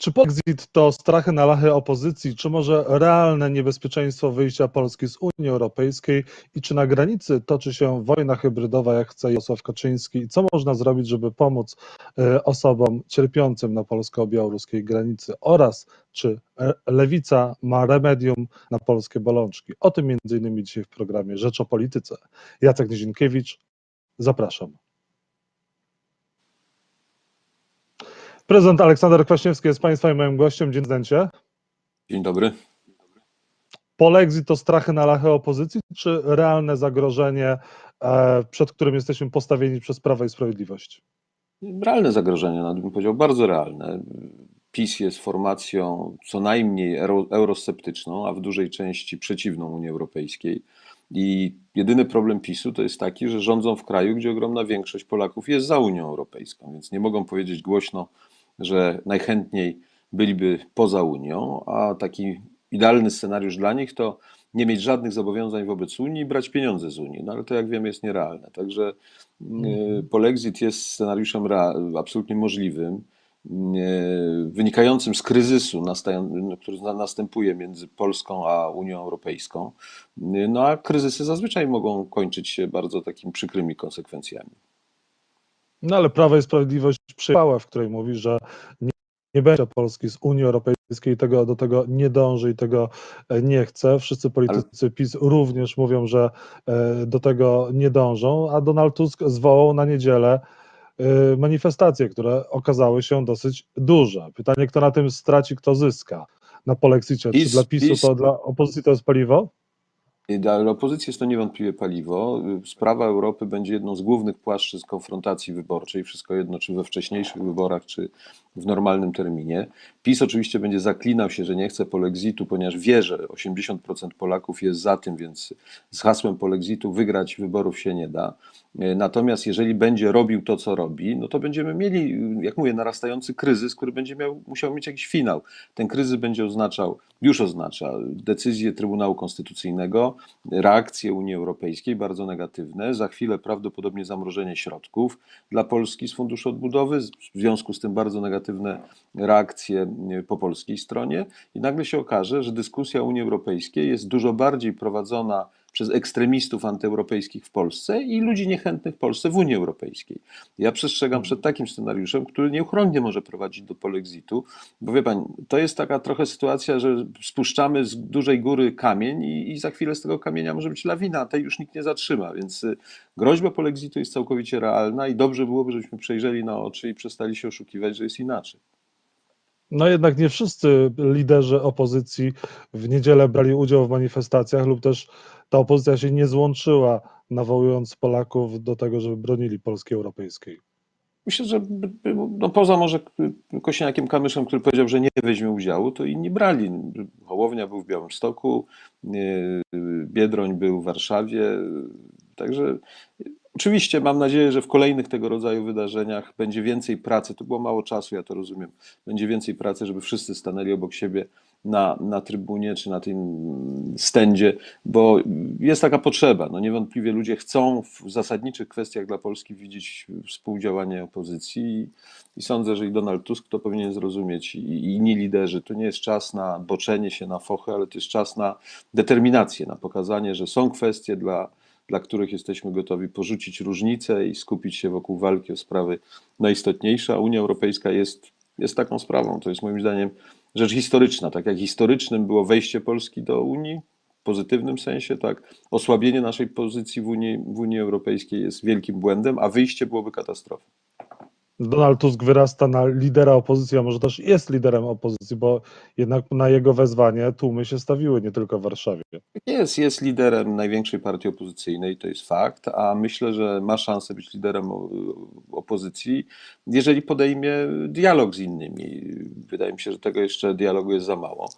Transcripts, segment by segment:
Czy Polexit to strachy na lachy opozycji, czy może realne niebezpieczeństwo wyjścia Polski z Unii Europejskiej i czy na granicy toczy się wojna hybrydowa, jak chce Jarosław Kaczyński i co można zrobić, żeby pomóc e, osobom cierpiącym na polsko-białoruskiej granicy oraz czy e, Lewica ma remedium na polskie bolączki. O tym między innymi dzisiaj w programie Rzecz o Polityce. Jacek Nizinkiewicz, zapraszam. Prezydent Aleksander Kwaśniewski jest Państwa i moim gościem. Dzień dobry. Dzień dobry. Polexit to strachy na lachę opozycji, czy realne zagrożenie, e, przed którym jesteśmy postawieni przez Prawo i Sprawiedliwość? Realne zagrożenie, nawet bym powiedział, bardzo realne. PiS jest formacją co najmniej euro, eurosceptyczną, a w dużej części przeciwną Unii Europejskiej. I jedyny problem PiSu to jest taki, że rządzą w kraju, gdzie ogromna większość Polaków jest za Unią Europejską, więc nie mogą powiedzieć głośno, że najchętniej byliby poza Unią, a taki idealny scenariusz dla nich to nie mieć żadnych zobowiązań wobec Unii i brać pieniądze z Unii. No ale to jak wiemy jest nierealne. Także y, polexit jest scenariuszem absolutnie możliwym, y, wynikającym z kryzysu, nastają- który na- następuje między Polską a Unią Europejską. No a kryzysy zazwyczaj mogą kończyć się bardzo takimi przykrymi konsekwencjami. No ale Prawo i Sprawiedliwość przyjęła, w której mówi, że nie, nie będzie Polski z Unii Europejskiej, tego, do tego nie dąży i tego e, nie chce. Wszyscy politycy PiS również mówią, że e, do tego nie dążą, a Donald Tusk zwołał na niedzielę e, manifestacje, które okazały się dosyć duże. Pytanie, kto na tym straci, kto zyska na polexicie. Czy dla PiSu PiS to dla opozycji to jest paliwo? Dla opozycji jest to niewątpliwie paliwo. Sprawa Europy będzie jedną z głównych płaszczyzn konfrontacji wyborczej. Wszystko jedno, czy we wcześniejszych wyborach, czy w normalnym terminie. PiS oczywiście będzie zaklinał się, że nie chce polexitu, ponieważ wie, że 80% Polaków jest za tym, więc z hasłem polexitu wygrać wyborów się nie da. Natomiast jeżeli będzie robił to, co robi, no to będziemy mieli, jak mówię, narastający kryzys, który będzie miał, musiał mieć jakiś finał. Ten kryzys będzie oznaczał, już oznacza decyzję Trybunału Konstytucyjnego, reakcje Unii Europejskiej bardzo negatywne, za chwilę prawdopodobnie zamrożenie środków dla Polski z Funduszu Odbudowy, w związku z tym bardzo negatywne reakcje po polskiej stronie. I nagle się okaże, że dyskusja Unii Europejskiej jest dużo bardziej prowadzona przez ekstremistów antyeuropejskich w Polsce i ludzi niechętnych Polsce w Unii Europejskiej. Ja przestrzegam przed takim scenariuszem, który nieuchronnie może prowadzić do polexitu, bo wie pan, to jest taka trochę sytuacja, że spuszczamy z dużej góry kamień i, i za chwilę z tego kamienia może być lawina, a tej już nikt nie zatrzyma, więc y, groźba polexitu jest całkowicie realna i dobrze byłoby, żebyśmy przejrzeli na oczy i przestali się oszukiwać, że jest inaczej. No jednak nie wszyscy liderzy opozycji w niedzielę brali udział w manifestacjach lub też ta opozycja się nie złączyła, nawołując Polaków do tego, żeby bronili Polski Europejskiej. Myślę, że no poza może Kosiniakiem Kamyszem, który powiedział, że nie weźmie udziału, to inni brali. Hołownia był w Białymstoku, yy, Biedroń był w Warszawie, także oczywiście mam nadzieję, że w kolejnych tego rodzaju wydarzeniach będzie więcej pracy, to było mało czasu, ja to rozumiem, będzie więcej pracy, żeby wszyscy stanęli obok siebie na, na trybunie czy na tym stędzie, bo jest taka potrzeba. No niewątpliwie ludzie chcą w zasadniczych kwestiach dla Polski widzieć współdziałanie opozycji i, i sądzę, że i Donald Tusk to powinien zrozumieć i, i inni liderzy. To nie jest czas na boczenie się na fochę, ale to jest czas na determinację, na pokazanie, że są kwestie dla, dla których jesteśmy gotowi porzucić różnice i skupić się wokół walki o sprawy najistotniejsze, Unia Europejska jest, jest taką sprawą. To jest moim zdaniem rzecz historyczna. Tak jak historycznym było wejście Polski do Unii, w pozytywnym sensie, tak, osłabienie naszej pozycji w Unii, w Unii Europejskiej jest wielkim błędem, a wyjście byłoby katastrofą. Donald Tusk wyrasta na lidera opozycji, a może też jest liderem opozycji, bo jednak na jego wezwanie tłumy się stawiły, nie tylko w Warszawie. Jest, jest liderem największej partii opozycyjnej, to jest fakt, a myślę, że ma szansę być liderem opozycji, jeżeli podejmie dialog z innymi. Wydaje mi się, że tego jeszcze dialogu jest za mało,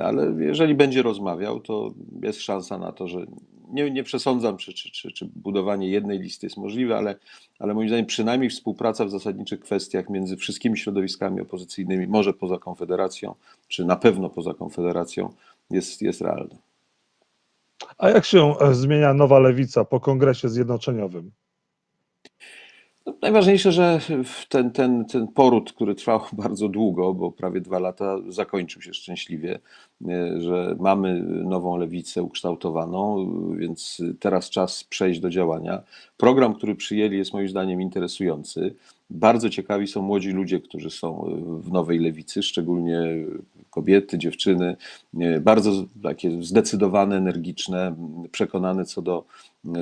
ale jeżeli będzie rozmawiał, to jest szansa na to, że nie, nie przesądzam, czy, czy, czy, czy budowanie jednej listy jest możliwe, ale, ale moim zdaniem przynajmniej współpraca w zasadniczych kwestiach między wszystkimi środowiskami opozycyjnymi, może poza Konfederacją, czy na pewno poza Konfederacją, jest, jest realna. A jak się e, zmienia nowa lewica po kongresie zjednoczeniowym? No, najważniejsze, że ten, ten, ten poród, który trwał bardzo długo, bo prawie dwa lata, zakończył się szczęśliwie, e, że mamy nową lewicę ukształtowaną, więc teraz czas przejść do działania. Program, który przyjęli, jest moim zdaniem interesujący. Bardzo ciekawi są młodzi ludzie, którzy są w nowej lewicy, szczególnie kobiety, dziewczyny, e, bardzo takie zdecydowane, energiczne, przekonane co do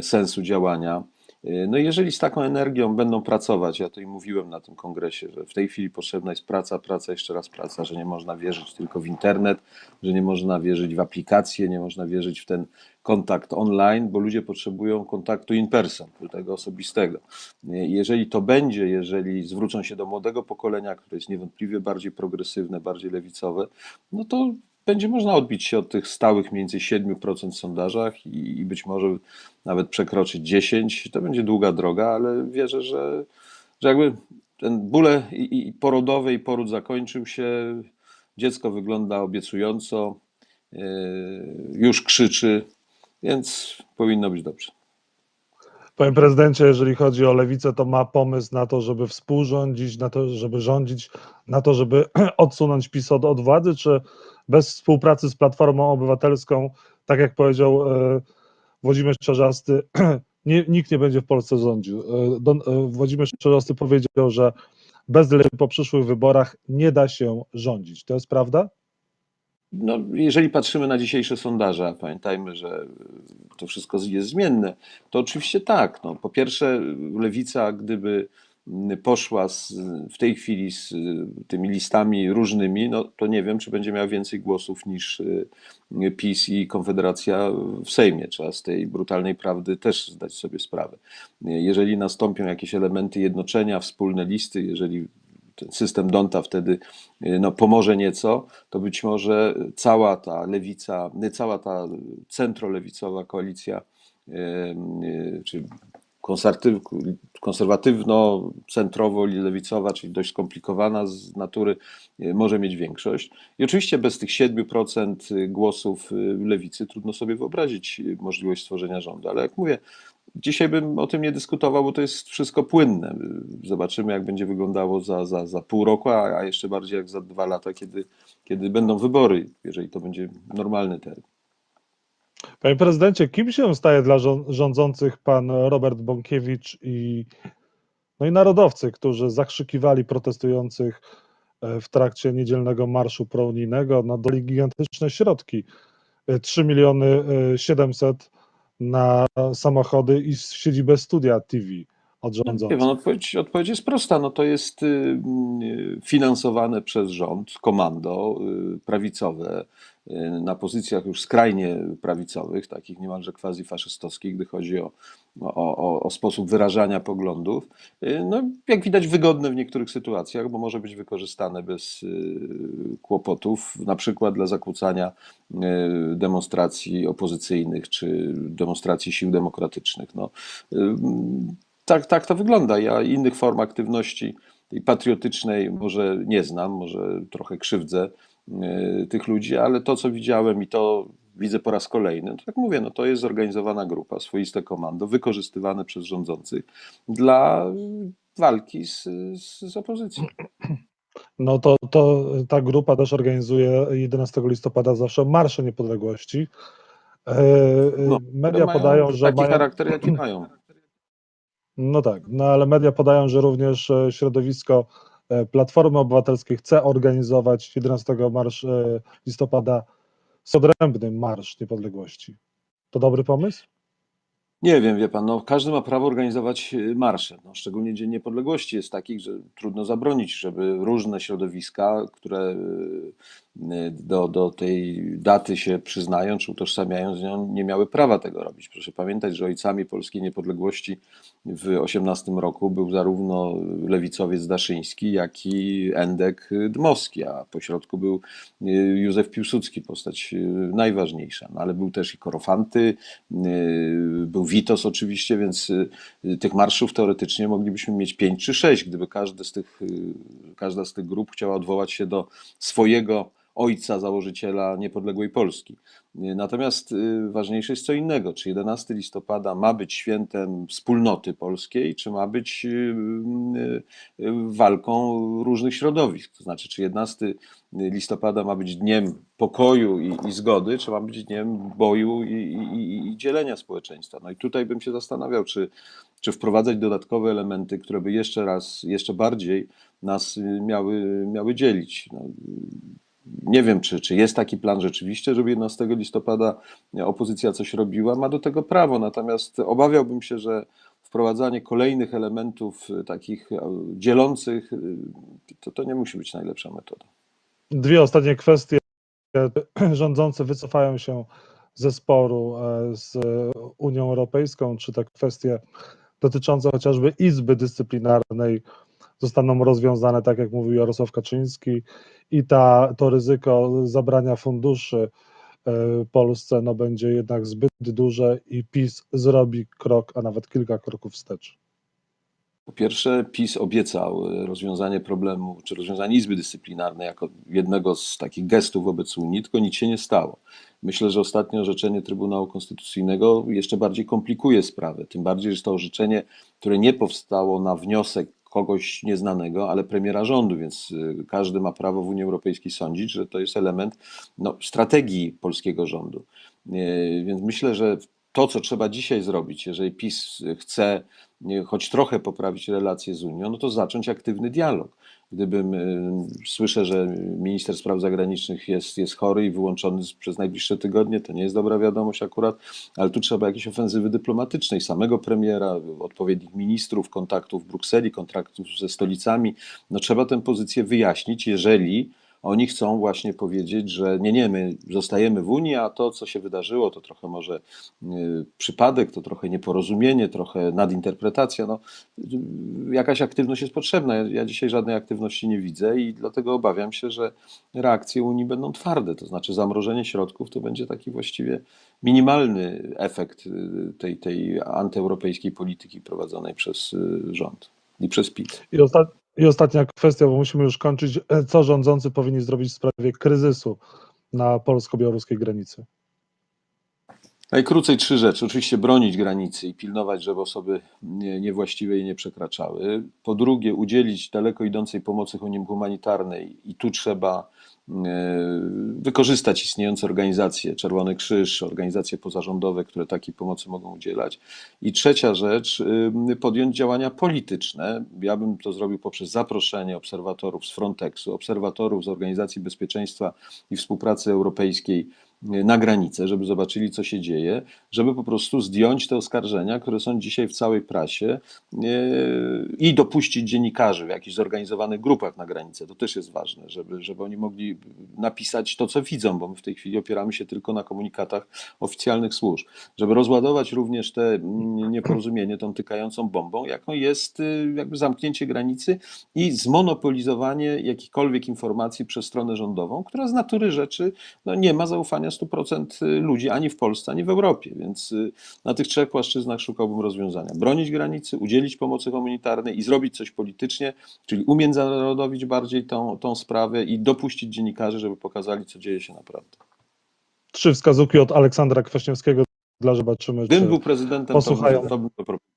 sensu działania. No jeżeli z taką energią będą pracować, ja to im mówiłem na tym kongresie, że w tej chwili potrzebna jest praca, praca, jeszcze raz praca, że nie można wierzyć tylko w internet, że nie można wierzyć w aplikacje, nie można wierzyć w ten kontakt online, bo ludzie potrzebują kontaktu in person, tego osobistego. Jeżeli to będzie, jeżeli zwrócą się do młodego pokolenia, które jest niewątpliwie bardziej progresywne, bardziej lewicowe, no to będzie można odbić się od tych stałych więcej 7% w sondażach i, i być może nawet przekroczyć 10%. To będzie długa droga, ale wierzę, że, że jakby ten bóle i, i porodowy i poród zakończył się, dziecko wygląda obiecująco, yy, już krzyczy, więc powinno być dobrze. Panie prezydencie, jeżeli chodzi o lewicę, to ma pomysł na to, żeby współrządzić, na to, żeby rządzić, na to, żeby odsunąć PiS od, od władzy, czy bez współpracy z Platformą Obywatelską, tak jak powiedział e, Włodzimierz Czarzasty, nie, nikt nie będzie w Polsce rządził. E, Don, e, Włodzimierz Czarzasty powiedział, że bez lewicy po przyszłych wyborach nie da się rządzić. To jest prawda? No, jeżeli patrzymy na dzisiejsze sondaże, pamiętajmy, że to wszystko jest zmienne, to oczywiście tak. No, po pierwsze, lewica, gdyby poszła z, w tej chwili z tymi listami różnymi, no to nie wiem, czy będzie miała więcej głosów niż y, PiS i Konfederacja w Sejmie. Trzeba z tej brutalnej prawdy też zdać sobie sprawę. Jeżeli nastąpią jakieś elementy jednoczenia, wspólne listy, jeżeli ten system Donta wtedy y, no, pomoże nieco, to być może cała ta lewica, cała ta centrolewicowa koalicja, czy konserwatywno-centrowo-lewicowa, czyli dość skomplikowana z natury, może mieć większość. I oczywiście bez tych 7% głosów lewicy trudno sobie wyobrazić możliwość stworzenia rządu, ale jak mówię, Dzisiaj bym o tym nie dyskutował, bo to jest wszystko płynne. Zobaczymy, jak będzie wyglądało za, za, za pół roku, a, a jeszcze bardziej jak za dwa lata, kiedy, kiedy będą wybory, jeżeli to będzie normalny termin. Panie prezydencie, kim się staje dla rządzących pan Robert Bąkiewicz i, no i narodowcy, którzy zakrzykiwali protestujących e, w trakcie niedzielnego marszu prounijnego, no dali gigantyczne środki. 3 miliony 700 na samochody i siedzibę studia TV od rządzących. No, odpowiedź, odpowiedź jest prosta. No to jest y, finansowane przez rząd, komando y, prawicowe, y, na pozycjach już skrajnie prawicowych, takich niemalże quasi-faszystowskich, gdy chodzi o, o, o, sposób wyrażania poglądów. No, jak widać, wygodne w niektórych sytuacjach, bo może być wykorzystane bez kłopotów, na przykład dla zakłócania demonstracji opozycyjnych czy demonstracji sił demokratycznych. No, tak, tak to wygląda. Ja innych form aktywności tej patriotycznej może nie znam, może trochę krzywdzę y, tych ludzi, ale to, co widziałem i to widzę po raz kolejny, to jak mówię, no to jest zorganizowana grupa, swoiste komando, wykorzystywane przez rządzących dla walki z, z, z opozycją. No to, to ta grupa też organizuje 11 listopada zawsze Marsze Niepodległości. E, no, Media podają, że taki mają... charakter, jaki mają. No tak, no ale media podają, że również e, środowisko Platformy Obywatelskiej chce organizować 11 marsz, e, listopada odrębny Marsz Niepodległości. To dobry pomysł? Nie wiem, wie pan, no, każdy ma prawo organizować marsze. No, szczególnie Dzień Niepodległości jest taki, że trudno zabronić, żeby różne środowiska, które do, do tej daty się przyznają czy utożsamiają z nią, nie miały prawa tego robić. Proszę pamiętać, że ojcami polskiej niepodległości w 18 roku był zarówno lewicowiec Daszyński, jak i Endek Dmowski, a pośrodku był y, Józef Piłsudski, postać y, najważniejsza. No, ale był też i Korofanty, y, był Witos oczywiście, więc tych marszów teoretycznie moglibyśmy mieć pięć czy sześć, gdyby każdy z tych, każda z tych grup chciała odwołać się do swojego ojca założyciela niepodległej Polski. Natomiast y, ważniejsze jest co innego, czy 11 listopada ma być świętem wspólnoty polskiej, czy ma być y, y, y, walką różnych środowisk. To znaczy, czy 11 listopada ma być dniem pokoju i, i zgody, czy ma być dniem boju i, i, i dzielenia społeczeństwa. No i tutaj bym się zastanawiał, czy, czy wprowadzać dodatkowe elementy, które by jeszcze raz, jeszcze bardziej nas y, miały, miały dzielić. No, nie wiem, czy, czy jest taki plan rzeczywiście, żeby 11 listopada opozycja coś robiła, ma do tego prawo, natomiast obawiałbym się, że wprowadzanie kolejnych elementów takich e, dzielących, y, to, to nie musi być najlepsza metoda. Dwie ostatnie kwestie. Rządzący wycofają się ze sporu e, z Unią Europejską, czy te kwestie dotyczące chociażby Izby Dyscyplinarnej zostaną rozwiązane, tak jak mówił Jarosław Kaczyński, i ta, to ryzyko zabrania funduszy e, Polsce no, będzie jednak zbyt duże i PiS zrobi krok, a nawet kilka kroków wstecz. Po pierwsze, PiS obiecał rozwiązanie problemu, czy rozwiązanie Izby Dyscyplinarnej jako jednego z takich gestów wobec Unii, tylko nic się nie stało. Myślę, że ostatnie orzeczenie Trybunału Konstytucyjnego jeszcze bardziej komplikuje sprawę. Tym bardziej, że to orzeczenie, które nie powstało na wniosek kogoś nieznanego, ale premiera rządu, więc y, każdy ma prawo w Unii Europejskiej sądzić, że to jest element no, strategii polskiego rządu. Y, Więc myślę, że to, co trzeba dzisiaj zrobić, jeżeli PiS chce choć trochę poprawić relacje z Unią, no to zacząć aktywny dialog. Gdybym y, słyszę, że minister spraw zagranicznych jest, jest chory i wyłączony przez najbliższe tygodnie, to nie jest dobra wiadomość akurat, ale tu trzeba jakiejś ofensywy dyplomatycznej, samego premiera, odpowiednich ministrów, kontaktów w Brukseli, kontaktów ze stolicami. No trzeba tę pozycję wyjaśnić, jeżeli oni chcą właśnie powiedzieć, że nie, nie, my zostajemy w Unii, a to, co się wydarzyło, to trochę może y, przypadek, to trochę nieporozumienie, trochę nadinterpretacja. No, jakaś aktywność jest potrzebna. Ja, dzisiaj żadnej aktywności nie widzę i dlatego obawiam się, że reakcje Unii będą twarde, to znaczy zamrożenie środków to będzie taki właściwie minimalny efekt y, tej, tej antyeuropejskiej polityki prowadzonej przez y, rząd i przez PiS. I, I ostatnia kwestia, bo musimy już kończyć. E, Co rządzący powinni zrobić w sprawie kryzysu na polsko-białoruskiej granicy? Najkrócej trzy rzeczy. Oczywiście bronić granicy i pilnować, żeby osoby nie- niewłaściwe jej nie przekraczały. Po drugie, udzielić daleko idącej pomocy hum- humanitarnej i tu trzeba wykorzystać istniejące organizacje, Czerwony Krzyż, organizacje pozarządowe, które takiej pomocy mogą udzielać. I trzecia rzecz, y, podjąć działania polityczne. Ja bym to zrobił poprzez zaproszenie obserwatorów z Frontexu, obserwatorów z Organizacji Bezpieczeństwa i Współpracy Europejskiej na granicę, żeby zobaczyli, co się dzieje, żeby po prostu zdjąć te oskarżenia, które są dzisiaj w całej prasie yy, i dopuścić dziennikarzy w jakichś zorganizowanych grupach na granicę. To też jest ważne, żeby, żeby oni mogli napisać to, co widzą, bo my w tej chwili opieramy się tylko na komunikatach oficjalnych służb. Żeby rozładować również te mm, nieporozumienie tą tykającą bombą, jaką jest y, jakby zamknięcie granicy i zmonopolizowanie jakichkolwiek informacji przez stronę rządową, która z natury rzeczy no, nie ma zaufania 100% ludzi ani w Polsce, ani w Europie. Więc y, na tych trzech płaszczyznach szukałbym rozwiązania. Bronić granicy, udzielić pomocy humanitarnej i zrobić coś politycznie, czyli umiędzynarodowić bardziej tą, tą sprawę i dopuścić dziennikarzy, żeby pokazali, co dzieje się naprawdę. Trzy wskazówki od Aleksandra Kwaśniewskiego, dla zobaczymy, czy Gdybym był prezydentem, posłuchają. to, to bym to proponował.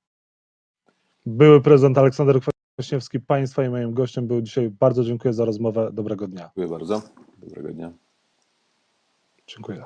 były prezydent Aleksander Kwaśniewski Państwa i moim gościem był dzisiaj. Bardzo dziękuję za rozmowę. Dobrego dnia. Dziękuję bardzo. Dobrego dnia. Dziękuję.